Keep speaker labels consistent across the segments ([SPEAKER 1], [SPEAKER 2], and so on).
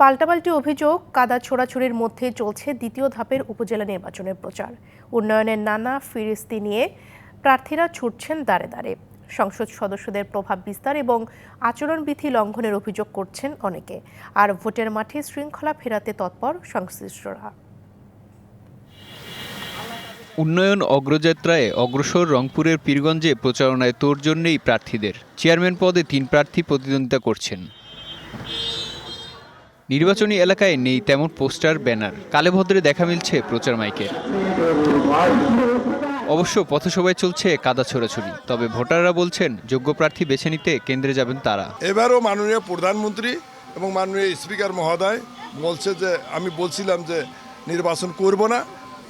[SPEAKER 1] পাল্টাপাল্টি অভিযোগ কাদা ছোড়াছুড়ির মধ্যে চলছে দ্বিতীয় ধাপের উপজেলা নির্বাচনের প্রচার। উন্নয়নের নানা ফিরিস্তি নিয়ে প্রার্থীরা ছুটছেন দাঁড়ে দাঁড়ে সংসদ সদস্যদের প্রভাব বিস্তার এবং আচরণবিধি লঙ্ঘনের অভিযোগ করছেন অনেকে। আর ভোটের মাঠে শৃঙ্খলা ফেরাতে তৎপর সংশ্লিষ্টরা।
[SPEAKER 2] উন্নয়ন অগ্রযাত্রায় অগ্রসর রংপুরের পীরগঞ্জে প্রচারণায় তোর জন্যেই প্রার্থীদের। চেয়ারম্যান পদে তিন প্রার্থী প্রতিদ্বন্দ্বিতা করছেন। নির্বাচনী এলাকায় নেই তেমন পোস্টার ব্যানার। কালেভদ্রে দেখা মিলছে প্রচার মাইকের অবশ্য পথসভায় চলছে কাদা ছোড়াছুড়ি তবে ভোটাররা বলছেন যোগ্য প্রার্থী বেছে নিতে কেন্দ্রে যাবেন তারা।
[SPEAKER 3] এবারও মাননীয় প্রধানমন্ত্রী এবং মাননীয় স্পিকার মহোদয় বলছে যে আমি বলছিলাম যে নির্বাচন করব না।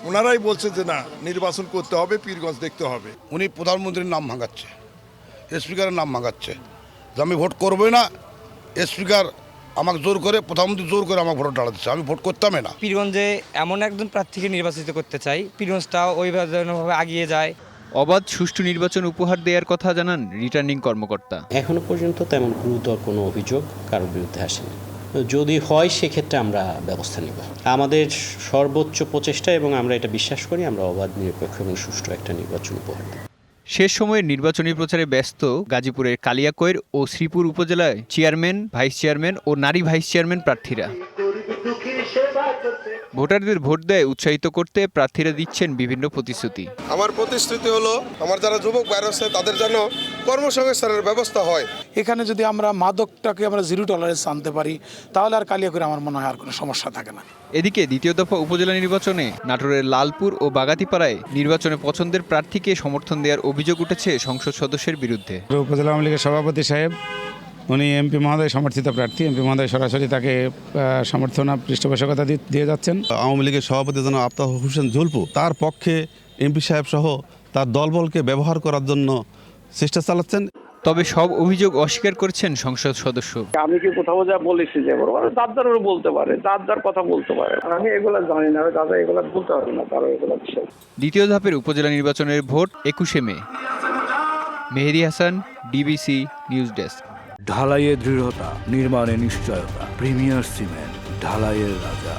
[SPEAKER 3] ওনারাই বলছে যে না নির্বাচন করতে হবে পীরগঞ্জ দেখতে হবে।
[SPEAKER 4] উনি প্রধানমন্ত্রীর নাম ভাঙাচ্ছে স্পিকারের নাম ভাঙাচ্ছে। যে আমি ভোট করবোই না স্পিকার আমাকে জোর করে প্রধানমন্ত্রী জোর করে আমাকে ভোট দিচ্ছে। আমি ভোট করতামই না।
[SPEAKER 5] পীরগঞ্জে এমন একজন প্রার্থীকে নির্বাচিত করতে চাই পীরগঞ্জটাও ওইভাবে আগিয়ে যায়।
[SPEAKER 2] অবাধ সুষ্ঠু নির্বাচন উপহার দেওয়ার কথা জানান রিটার্নিং কর্মকর্তা।
[SPEAKER 6] এখনও পর্যন্ত তেমন গুরুতর কোনো অভিযোগ কারোর বিরুদ্ধে আসেনি। যদি হয় সেক্ষেত্রে আমরা ব্যবস্থা নেব। আমাদের সর্বোচ্চ প্রচেষ্টা এবং আমরা এটা বিশ্বাস করি আমরা অবাধ নিরপেক্ষ এবং সুষ্ঠু একটা নির্বাচন উপহার দেব।
[SPEAKER 2] শেষ সময়ের নির্বাচনী প্রচারে ব্যস্ত গাজীপুরের কালিয়াকৈর ও শ্রীপুর উপজেলায় চেয়ারম্যান, ভাইস চেয়ারম্যান ও নারী ভাইস চেয়ারম্যান প্রার্থীরা। ভোটারদের ভোট দেয় উৎসাহিত করতে প্রার্থীরা দিচ্ছেন বিভিন্ন প্রতিশ্রুতি।
[SPEAKER 7] আমার প্রতিশ্রুতি হলো, আমার যারা যুবক বাইরে তাদের জন্য কর্মসংস্থানের ব্যবস্থা হয়।
[SPEAKER 8] এখানে যদি আমরা মাদকটাকে আমরা জিরো টলারেন্স আনতে পারি তাহলে আর কালিয়া করে আমার মনে হয় আর কোনো সমস্যা থাকে না।
[SPEAKER 2] এদিকে দ্বিতীয় দফা উপজেলা নির্বাচনে নাটোরের লালপুর ও বাগাতিপাড়ায় নির্বাচনে পছন্দের প্রার্থীকে সমর্থন দেওয়ার অভিযোগ উঠেছে সংসদ সদস্যের বিরুদ্ধে।
[SPEAKER 9] উপজেলা আওয়ামী লীগের সভাপতি সাহেব উনি এমপি মহোদয় সমর্থিত প্রার্থী। এমপি মহোদয় সরাসরি তাকে সমর্থনা পৃষ্ঠপোষকতা দিয়ে যাচ্ছেন।
[SPEAKER 10] আওয়ামী লীগের সভাপতি জনাব আফতাব হোসেন জুলপু তার পক্ষে এমপি সাহেব সহ তার দলবলকে ব্যবহার করার জন্য চেষ্টা চালাচ্ছেন।
[SPEAKER 2] তবে সব অভিযোগ অস্বীকার করছেন সংসদ সদস্য।
[SPEAKER 11] আমি কি কোথাও যা বলেছি যে বড় বড় দাদার বলতে পারে দাদার কথা বলতে পারে। আমি এগুলা জানি না দাদা এগুলা বলতে পারবে না তারা এগুলা বিষয়
[SPEAKER 2] দ্বিতীয় ধাপের উপজেলা নির্বাচনের ভোট একুশে May. Mehedi Hasan DBC news desk.
[SPEAKER 12] ঢালাইয়ে দৃঢ়তা নির্মাণে নিশ্চয়তা প্রিমিয়ার সিমেন্ট ঢালাইয়ের রাজা।